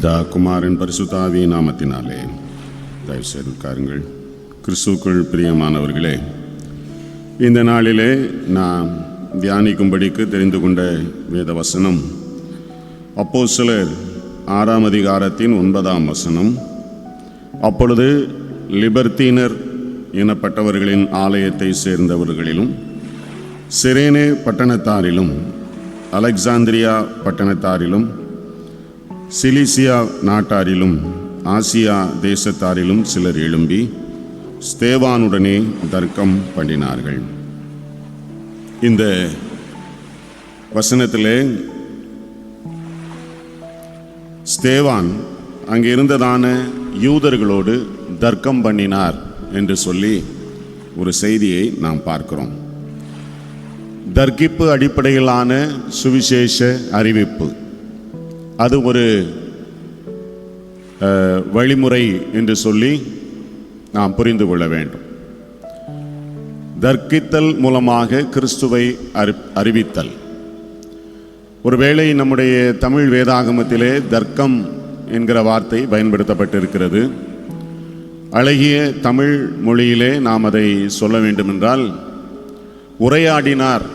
பிதா குமாரன் பரிசுத்தாவி நாமத்தினாலே தயவு செய்து உட்காருங்கள். கிறிஸ்துக்கள் பிரியமானவர்களே இந்த நாளிலே நான் தியானிக்கும்படிக்கு தெரிந்து கொண்ட வேத வசனம் அப்போ சிலர் ஆறாம் அதிகாரத்தின் ஒன்பதாம் வசனம் அப்பொழுது லிபர்த்தீனர் எனப்பட்டவர்களின் ஆலயத்தை சேர்ந்தவர்களிலும் சிரேனே பட்டணத்தாரிலும் அலெக்சாந்திரியா பட்டணத்தாரிலும் சிலிசியா நாட்டாரிலும் ஆசியா தேசத்தாரிலும் சிலர் எழும்பி ஸ்தேவானுடனே தர்க்கம் பண்ணினார்கள். இந்த வசனத்திலே ஸ்தேவான் அங்கே இருந்ததான யூதர்களோடு தர்க்கம் பண்ணினார் என்று சொல்லி ஒரு செய்தியை நாம் பார்க்கிறோம். தர்க்கிப்பு அடிப்படையிலான சுவிசேஷ அறிவிப்பு. அது ஒரு வழிமுறை என்று சொல்லி நாம் புரிந்து கொள்ள வேண்டும். தர்க்கித்தல் மூலமாக கிறிஸ்துவை அறி அறிவித்தல். ஒருவேளை நம்முடைய தமிழ் வேதாகமத்திலே தர்க்கம் என்கிற வார்த்தை பயன்படுத்தப்பட்டிருக்கிறது. அழகிய தமிழ் மொழியிலே நாம் அதை சொல்ல வேண்டுமென்றால் உரையாடினார்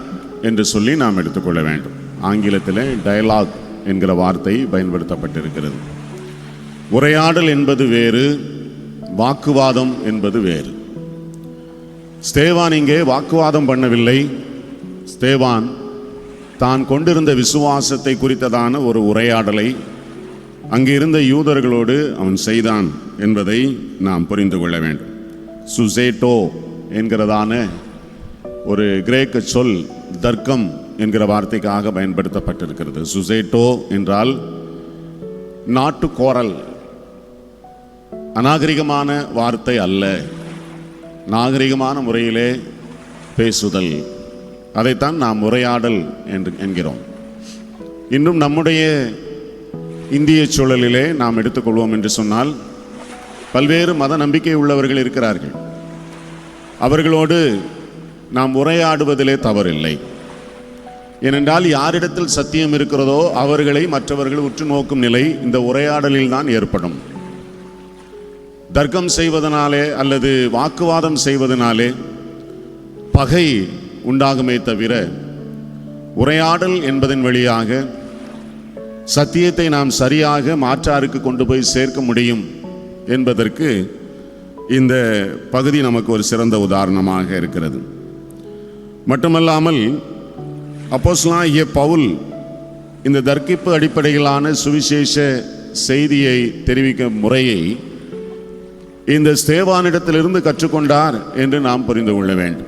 என்று சொல்லி நாம் எடுத்துக்கொள்ள வேண்டும். ஆங்கிலத்தில் டயலாக் என்கிற வார்த்தை பயன்படுத்தப்பட்டிருக்கிறது. உரையாடல் என்பது வேறு வாக்குவாதம் என்பது வேறு. ஸ்தேவான் இங்கே வாக்குவாதம் பண்ணவில்லை. ஸ்தேவான் தான் கொண்டிருந்த விசுவாசத்தை குறித்ததான ஒரு உரையாடலை அங்கிருந்த யூதர்களோடு அவன் செய்தான் என்பதை நாம் புரிந்து கொள்ள வேண்டும். சுசேட்டோ என்கிறதான ஒரு கிரேக்க சொல் தர்க்கம் என்கிற வார்த்தைக்காக பயன்படுத்தப்பட்டிருக்கிறது. சுசேட்டோ என்றால் நாட்டு கோரல். அநாகரிகமான வார்த்தை அல்ல. நாகரிகமான முறையிலே பேசுதல். அதைத்தான் நாம் உரையாடல் என்று என்கிறோம். இன்னும் நம்முடைய இந்திய சூழலிலே நாம் எடுத்துக்கொள்வோம் என்று சொன்னால் பல்வேறு மத நம்பிக்கை உள்ளவர்கள் இருக்கிறார்கள். அவர்களோடு நாம் உரையாடுவதிலே தவறில்லை. ஏனென்றால் யாரிடத்தில் சத்தியம் இருக்கிறதோ அவர்களை மற்றவர்கள் உற்று நோக்கும் நிலை இந்த உரையாடலில் தான் ஏற்படும். தர்க்கம் செய்வதனாலே அல்லது வாக்குவாதம் செய்வதனாலே பகை உண்டாகுமே தவிர உரையாடல் என்பதன் வழியாக சத்தியத்தை நாம் சரியாக மாற்றாருக்கு கொண்டு போய் சேர்க்க முடியும் என்பதற்கு இந்த பகுதி நமக்கு ஒரு சிறந்த உதாரணமாக இருக்கிறது. மட்டுமல்லாமல் அப்போஸ்லாகிய பவுல் இந்த தர்க்கிப்பு அடிப்படையிலான சுவிசேஷ செய்தியை தெரிவிக்கும் முறையை இந்த ஸ்தேவானிடத்திலிருந்து கற்றுக்கொண்டார் என்று நாம் புரிந்து கொள்ள வேண்டும்.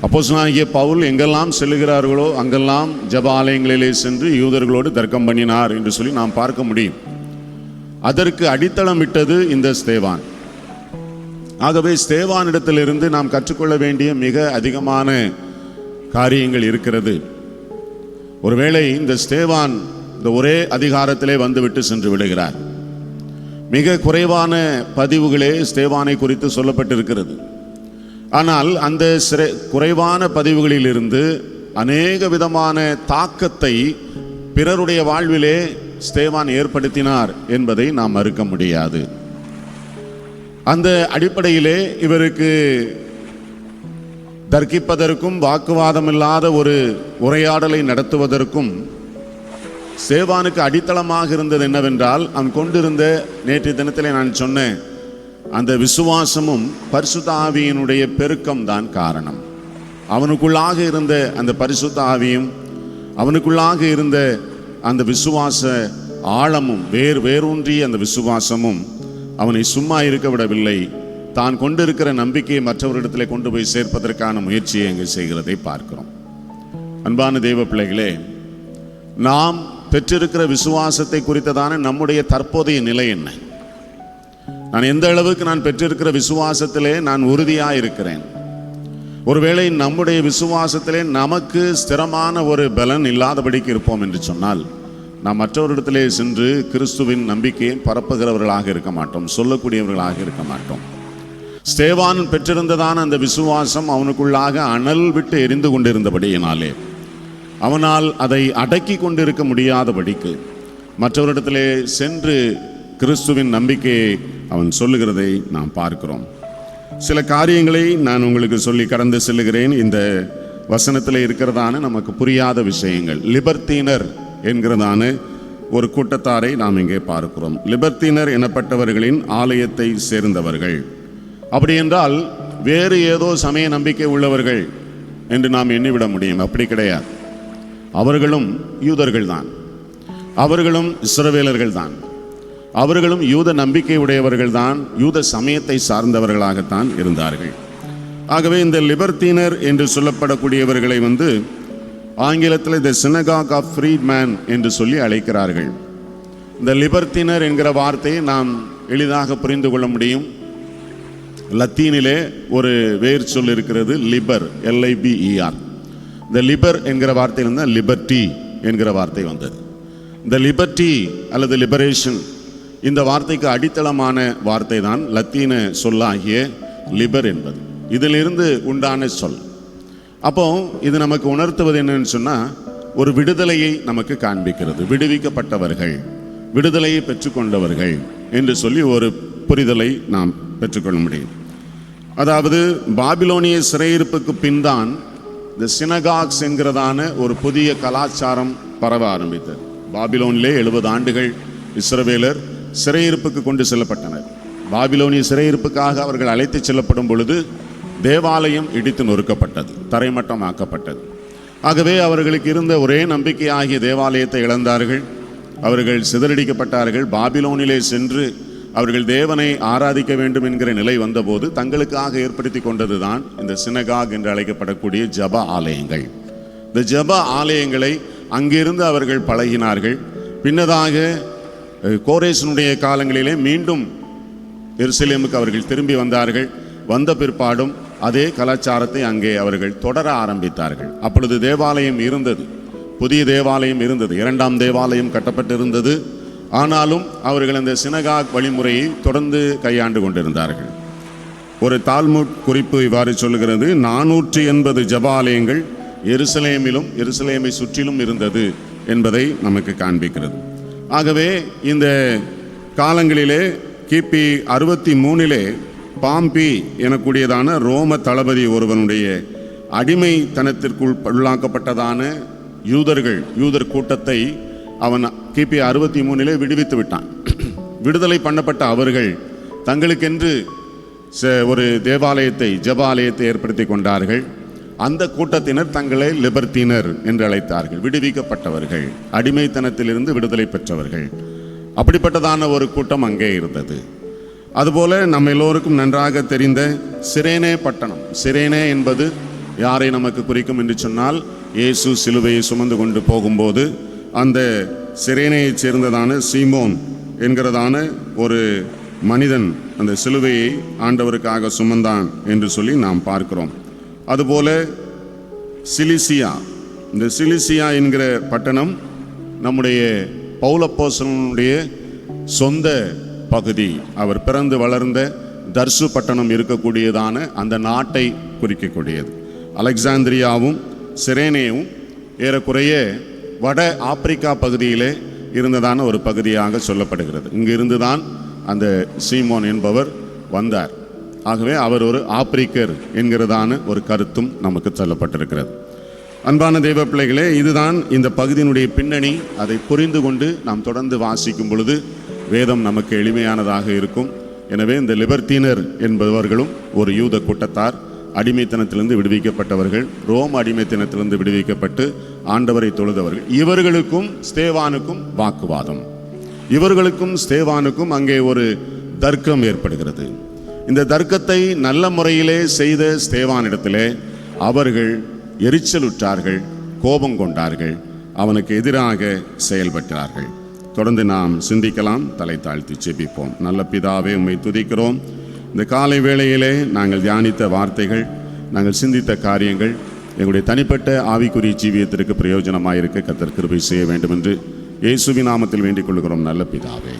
அப்போஸ்லாகிய பவுல் எங்கெல்லாம் செல்லுகிறார்களோ அங்கெல்லாம் ஜப ஆலயங்களிலே சென்று யூதர்களோடு தர்க்கம் பண்ணினார் என்று சொல்லி நாம் பார்க்க முடியும். அதற்கு அடித்தளமிட்டது இந்த ஸ்தேவான். ஆகவே ஸ்தேவானிடத்திலிருந்து நாம் கற்றுக்கொள்ள வேண்டிய மிக அதிகமான காரியங்கள் இருக்கிறது. ஒருவேளை இந்த ஸ்தேவான் இந்த ஒரே அதிகாரத்திலே வந்துவிட்டு சென்று விடுகிறார். மிக குறைவான பதிவுகளே ஸ்தேவானை குறித்து சொல்லப்பட்டிருக்கிறது. ஆனால் அந்த சிறை குறைவான பதிவுகளிலிருந்து அநேக விதமான தாக்கத்தை பிறருடைய வாழ்விலே ஸ்தேவான் ஏற்படுத்தினார் என்பதை நாம் மறுக்க முடியாது. அந்த அடிப்படையிலே இவருக்கு தர்க்கிப்பதற்கும் வாக்குவாதம் இல்லாத ஒரு உரையாடலை நடத்துவதற்கும் சேவானுக்கு அடித்தளமாக இருந்தது என்னவென்றால் அவன் கொண்டிருந்த நேற்று தினத்திலே நான் சொன்னேன் அந்த விசுவாசமும் பரிசுத்த ஆவியினுடைய பெருக்கம் தான் காரணம். அவனுக்குள்ளாக இருந்த அந்த பரிசுத்த ஆவியும் அவனுக்குள்ளாக இருந்த அந்த விசுவாச ஆழமும் வேறு வேரூன்றிய அந்த விசுவாசமும் அவனை சும்மா இருக்க விடவில்லை. தான் கொண்டிருக்கிற நம்பிக்கையை மற்றவரிடத்திலே கொண்டு போய் சேர்ப்பதற்கான முயற்சியை அங்கு செய்கிறதை பார்க்கிறோம். அன்பான தெய்வ பிள்ளைகளே நாம் பெற்றிருக்கிற விசுவாசத்தை குறித்ததான நம்முடைய தற்போதைய நிலை என்ன? நான் எந்த அளவுக்கு நான் பெற்றிருக்கிற விசுவாசத்திலே நான் உறுதியாக இருக்கிறேன் ஒருவேளை நம்முடைய விசுவாசத்திலே நமக்கு ஸ்திரமான ஒரு பலன் இல்லாதபடிக்கு இருப்போம் என்று சொன்னால் நாம் மற்றவரிடத்திலே சென்று கிறிஸ்துவின் நம்பிக்கையை பரப்புகிறவர்களாக இருக்க மாட்டோம் சொல்லக்கூடியவர்களாக இருக்க மாட்டோம். ஸ்தேவான் பெற்றிருந்ததான அந்த விசுவாசம் அவனுக்குள்ளாக அனல் விட்டு எரிந்து கொண்டிருந்தபடியினாலே. அவனால் அதை அடக்கி கொண்டிருக்க முடியாதபடிக்கு மற்றவரிடத்திலே சென்று கிறிஸ்துவின் நம்பிக்கையை அவன் சொல்லுகிறதை நாம் பார்க்கிறோம். சில காரியங்களை நான் உங்களுக்கு சொல்லி கடந்து செல்லுகிறேன். இந்த வசனத்தில் இருக்கிறதான நமக்கு புரியாத விஷயங்கள். லிபர்த்தீனர் என்கிறதான ஒரு கூட்டத்தாரை நாம் இங்கே பார்க்கிறோம். லிபர்த்தீனர் எனப்பட்டவர்களின் ஆலயத்தை சேர்ந்தவர்கள். அப்படி என்றால் வேறு ஏதோ சமய நம்பிக்கை உள்ளவர்கள் என்று நாம் எண்ணிவிட முடியும். அப்படி கிடையாது. அவர்களும் யூதர்கள் தான். அவர்களும் இஸ்ரவேலர்கள் தான். அவர்களும் யூத நம்பிக்கை உடையவர்கள் தான். யூத சமயத்தை சார்ந்தவர்களாகத்தான் இருந்தார்கள். ஆகவே இந்த லிபர்த்தீனர் என்று சொல்லப்படக்கூடியவர்களை வந்து ஆங்கிலத்தில் த சினகாக் ஆஃப் ஃப்ரீட்மேன் என்று சொல்லி அழைக்கிறார்கள். இந்த லிபர்த்தினர் என்கிற வார்த்தையை நாம் எளிதாக புரிந்து கொள்ள முடியும். லத்தீனிலே ஒரு வேர் சொல் இருக்கிறது லிபர் எல்ஐபிஇஆர் இந்த லிபர் என்கிற வார்த்தையில் தான் லிபர்ட்டி என்கிற வார்த்தை வந்தது. இந்த லிபர்ட்டி அல்லது லிபரேஷன் இந்த வார்த்தைக்கு அடித்தளமான வார்த்தை தான் லத்தீன சொல்லாகிய லிபர் என்பது. இதிலிருந்து உண்டான சொல். அப்போ இது நமக்கு உணர்த்துவது என்னன்னு சொன்னால் ஒரு விடுதலையை நமக்கு காண்பிக்கிறது. விடுவிக்கப்பட்டவர்கள் விடுதலையை பெற்றுக்கொண்டவர்கள் என்று சொல்லி ஒரு புரிதலை நாம் பெற்றுக்கொள்ள முடியும். அதாவது பாபிலோனிய சிறையிருப்புக்கு பின்தான் இந்த சினகாக்ஸ் என்கிறதான ஒரு புதிய கலாச்சாரம் பரவ ஆரம்பித்தது. பாபிலோனிலே எழுபது ஆண்டுகள் இஸ்ரவேலர் சிறையிருப்புக்கு கொண்டு செல்லப்பட்டனர். பாபிலோனிய சிறையிருப்புக்காக அவர்கள் அழைத்துச் செல்லப்படும் பொழுது தேவாலயம் இடித்து நொறுக்கப்பட்டது தரைமட்டமாக்கப்பட்டது. ஆகவே அவர்களுக்கு இருந்த ஒரே நம்பிக்கையாகிய தேவாலயத்தை இழந்தார்கள். அவர்கள் சிதறடிக்கப்பட்டார்கள். பாபிலோனிலே சென்று அவர்கள் தேவனை ஆராதிக்க வேண்டும் என்கிற நிலை வந்தபோது தங்களுக்காக ஏற்படுத்தி கொண்டதுதான் இந்த சினகாக் என்று அழைக்கப்படக்கூடிய ஜப ஆலயங்கள். இந்த ஜப ஆலயங்களை அங்கிருந்து அவர்கள் பழகினார்கள். பின்னதாக கோரேசனுடைய காலங்களிலே மீண்டும் எருசலேமுக்கு அவர்கள் திரும்பி வந்தார்கள். வந்த பிற்பாடும் அதே கலாச்சாரத்தை அங்கே அவர்கள் தொடர ஆரம்பித்தார்கள். அப்பொழுது தேவாலயம் இருந்தது. புதிய தேவாலயம் இருந்தது. இரண்டாம் தேவாலயம் கட்டப்பட்டிருந்தது. ஆனாலும் அவர்கள் அந்த சினகாக் வழிமுறையை தொடர்ந்து கையாண்டு கொண்டிருந்தார்கள். ஒரு தால்முட் குறிப்பு இவ்வாறு சொல்லுகிறது நானூற்றி எண்பது ஜபாலயங்கள் எருசலேமிலும் எருசலேமை சுற்றிலும் இருந்தது என்பதை நமக்கு காண்பிக்கிறது. ஆகவே இந்த காலங்களிலே கிபி அறுபத்தி மூணிலே பாம்பி எனக்கூடியதான ரோம தளபதி ஒருவனுடைய அடிமைத்தனத்திற்குள் உள்ளாக்கப்பட்டதான யூதர்கள் யூதர் கூட்டத்தை அவன் கிபி அறுபத்தி மூணிலே விடுவித்து விட்டான். விடுதலை பண்ணப்பட்ட அவர்கள் தங்களுக்கென்று ச- ஒரு தேவாலயத்தை ஜபாலயத்தை ஏற்படுத்தி கொண்டார்கள். அந்த கூட்டத்தினர் தங்களை லிபர்த்தினர் என்று அழைத்தார்கள். விடுவிக்கப்பட்டவர்கள் அடிமைத்தனத்திலிருந்து விடுதலை பெற்றவர்கள். அப்படிப்பட்டதான ஒரு கூட்டம் அங்கே இருந்தது. அதுபோல நம்ம எல்லோருக்கும் நன்றாக தெரிந்த சிரேனே பட்டணம். சிரேனே என்பது யாரை நமக்கு குறிக்கும் என்று சொன்னால் இயேசு சிலுவையை சுமந்து கொண்டு போகும்போது அந்த சிரேனையைச் சேர்ந்ததான சீமோன் என்கிறதான ஒரு மனிதன் அந்த சிலுவையை ஆண்டவருக்காக சுமந்தான் என்று சொல்லி நாம் பார்க்கிறோம். அதுபோல சிலிசியா இந்த சிலிசியா என்கிற பட்டணம் நம்முடைய பௌலப்போசனுடைய சொந்த பகுதி. அவர் பிறந்து வளர்ந்த தர்சு பட்டணம் இருக்கக்கூடியதான அந்த நாட்டை குறிக்கக்கூடியது. அலெக்சாந்திரியாவும் சிரேனேவும் ஏறக்குறைய வட ஆப்பிரிக்கா பகுதியிலே இருந்ததான ஒரு பகுதியாக சொல்லப்படுகிறது. இங்கிருந்து தான் அந்த சீமோன் என்பவர் வந்தார். ஆகவே அவர் ஒரு ஆப்பிரிக்கர் என்கிறதான ஒரு கருத்தும் நமக்கு சொல்லப்பட்டிருக்கிறது. அன்பான தெய்வ பிள்ளைகளே இதுதான் இந்த பகுதியினுடைய பின்னணி. அதை புரிந்து கொண்டு நாம் தொடர்ந்து வாசிக்கும் பொழுது வேதம் நமக்கு எளிமையானதாக இருக்கும். எனவே இந்த லிபர்த்தீனர் என்பவர்களும் ஒரு யூத கூட்டத்தார். அடிமைத்தனத்திலிருந்து விடுவிக்கப்பட்டவர்கள் ரோம் அடிமைத்தனத்திலிருந்து விடுவிக்கப்பட்டு ஆண்டவரை தொழுதவர்கள். இவர்களுக்கும் ஸ்தேவானுக்கும் வாக்குவாதம். இவர்களுக்கும் ஸ்தேவானுக்கும் அங்கே ஒரு தர்க்கம் ஏற்படுகிறது. இந்த தர்க்கத்தை நல்ல முறையிலே செய்த ஸ்தேவானிடத்திலே அவர்கள் எரிச்சலுற்றார்கள் கோபம் கொண்டார்கள் அவனுக்கு எதிராக செயல்பட்டார்கள். தொடர்ந்து நாம் சிந்திக்கலாம் தலை தாழ்த்தி செபிப்போம் நல்ல பிதாவே உண்மை துதிக்கிறோம். இந்த காலை வேளையிலே நாங்கள் தியானித்த வார்த்தைகள் நாங்கள் சிந்தித்த காரியங்கள் எங்களுடைய தனிப்பட்ட ஆவிக்குரிய ஜீவியத்திற்கு பிரயோஜனமாக இருக்க கத்தர் கிருபை செய்ய வேண்டும் என்று இயேசுவி நாமத்தில் வேண்டிக் கொள்கிறோம். நல்ல பிதாவே.